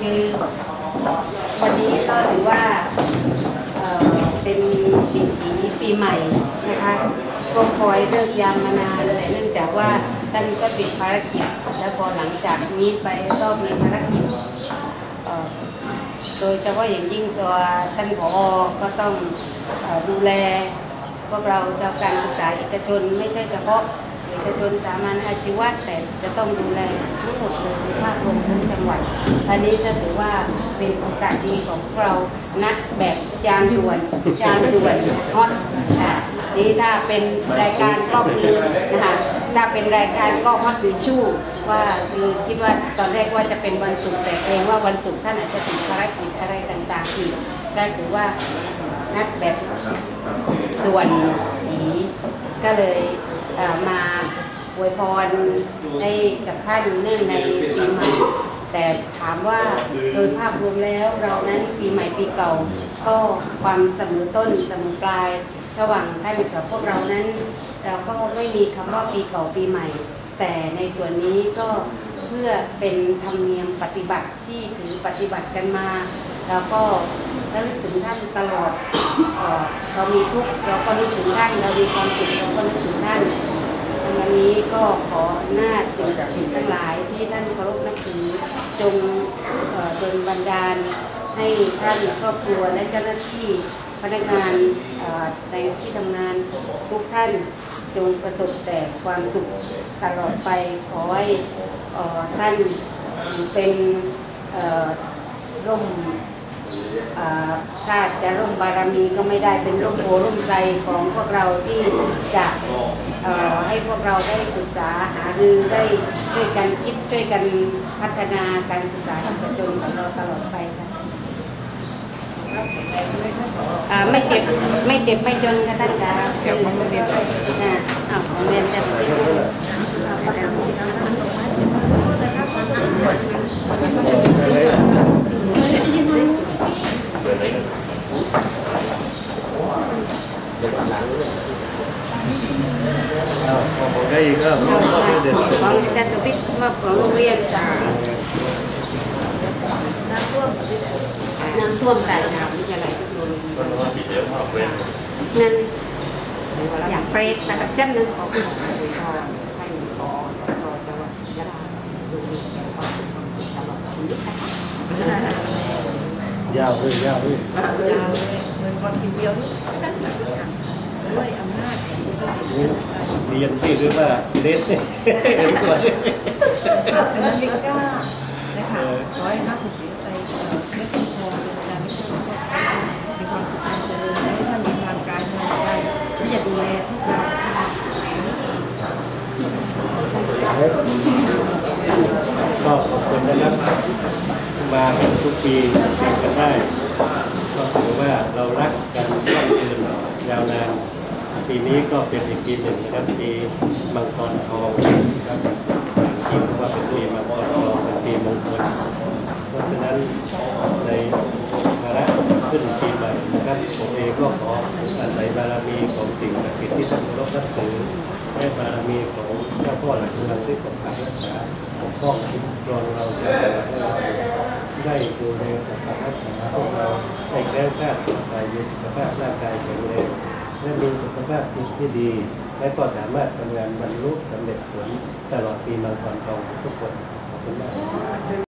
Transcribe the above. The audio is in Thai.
คือวันนี้ก็ถือว่าเเป็นปีีปีใหม่นะคะก็คอยเลิกยามมานานแต่เนื่องจากว่าท่านก็ติดภารกิจ แล้วพอหลังจากนี้ไปก็มีภารกิจโดยเฉพาะอย่างยิ่งตัวท่านผอก็ต้องอดูแลพวกเราเจ้าการศึกษาเอกชนไม่ใช่เฉพาะเอกชนสามัญอาชีวะแต่จะต้องดูแลทั้งหมดเลยภาพรวม อันนี้จะถือว่าเป็นโอกาสดีของพวกเรานัดแบบจานด่วนจานด่วนฮอตค่ะนี่ถ้าเป็นรายการก็คือนะคะถ้าเป็นรายการก็ฮอตอยู่ชู่ว่าคือคิดว่าตอนแรกว่าจะเป็นวันศุกร์แต่เกรงว่าวันศุกร์ท่านอาจจะติดภารกิจอะไรต่างๆอีกก็ถือว่านัดแบบด่วนนีก็เลยเมาอวยพรให้กับท่านเนื่องในปีใหม่แต่ถาม ว่าโดยภาพรวมแล้วเรานั้นปีใหม่ปีเก่า ก็ความเสมอต้นเสมอปลาย ระหว่างท่านกับพวกเรานั้น เราก็ไม่มีคำว่าปีเก่าปีใหม่ แต่ในส่วนนี้ก็เพื่อเป็นธรรมเนียมปฏิบัติที่ถือปฏิบัติกันมา แล้วก็ระลึกถึงท่านตลอดเรามีทุกข์เราก็นึกถึงท่านเรามีความสุขเราก็นึกถึงท่านวันนี้ก็ขอหน้าสิ่งศักดิ์สิทธิ์ทั้งหลายที่ท่านเคารพนับถือจง เอ่อจนบันดาล ให้ท่านครอบครัวและเจ้าหน้าที่พนักงานในที่ทำงานทุกท่านจงประสบแต่ความสุขตลอดไปขอให้ท่านเป็นร่มอ่าถ้าจะร่มบารมีก็ไม่ได้เป็นร่มโพร่มใจของพวกเราที่จะ ให้พวกเราได้ศึกษาหารือได้ช่วยกันคิดช่วยกันพัฒนาการศึกษาของกชนของเราตลอดไปค่ะไม่เจ็บไม่เจ็บไม่จนค่ะท่านคะเกี่ยวกับโรงเรียนอ่าอ้าวโรงเรียนจะไปที่นู่น เอาของผมได้อีกก็ของเด็ดอาจารย์สุพิษมาของโรงเรียนจ้ะน้ำท่วมน้ำท่วมแต่น้ำวิทยาลัยเทคโนโลยีเงินอย่างเปรตนะครับเจ้าหนึ่งของคุณหมอสุพรท่านขอสพจังหวัดยะลาดูมีความสุขความสุขตลอดชีวิตนะคะยาวเลยยาวเลยเงินคนทีเดียวด้วยอำนาจ ของผู้ตัดสินเรียนสิหรือว่าเล่นเห็นตัวฉะนั้นลิก้านะคะขอให้นักผู้ศิลป์ใจไม่ต้องการไม่ต้องมีความสุขความเจริญและท่ามีทางกายมีใจที่จะดูแลทุกเราก็ขอบคุณนะครับมาทุกปีกันได้ก็ถือว่าเรารักกันยั่งยืนยาวนาน ปีนี้ก็เป็นอีกปีหนึ่งนะครับปีมังกรทองนะครับที่เรียกว่าเป็นปีมังกรทองเป็นปีมงคลเพราะฉะนั้นในวาระขึ้นปีใหม่นะครับผมเองก็ขออาศัยบารมีของสิ่งศักดิ์สิทธิ์ที่ท่านเคารพนับถือและบารมีของเจ้าพ่อหลักเมืองที่ปกปักรักษาปกป้องคุ้มครองเราชาวจังหวัดให้เราได้ดูแลปกปักรักษาพวกเราให้แก้วกล้าปลอดภัยมีสุขภาพร่างกายแข็งแรง และมีสุขภาพจิตที่ดี และก็สามารถทำงานบรรลุสำเร็จผลตลอดปีมังกรทองทุกคนขอบคุณมาก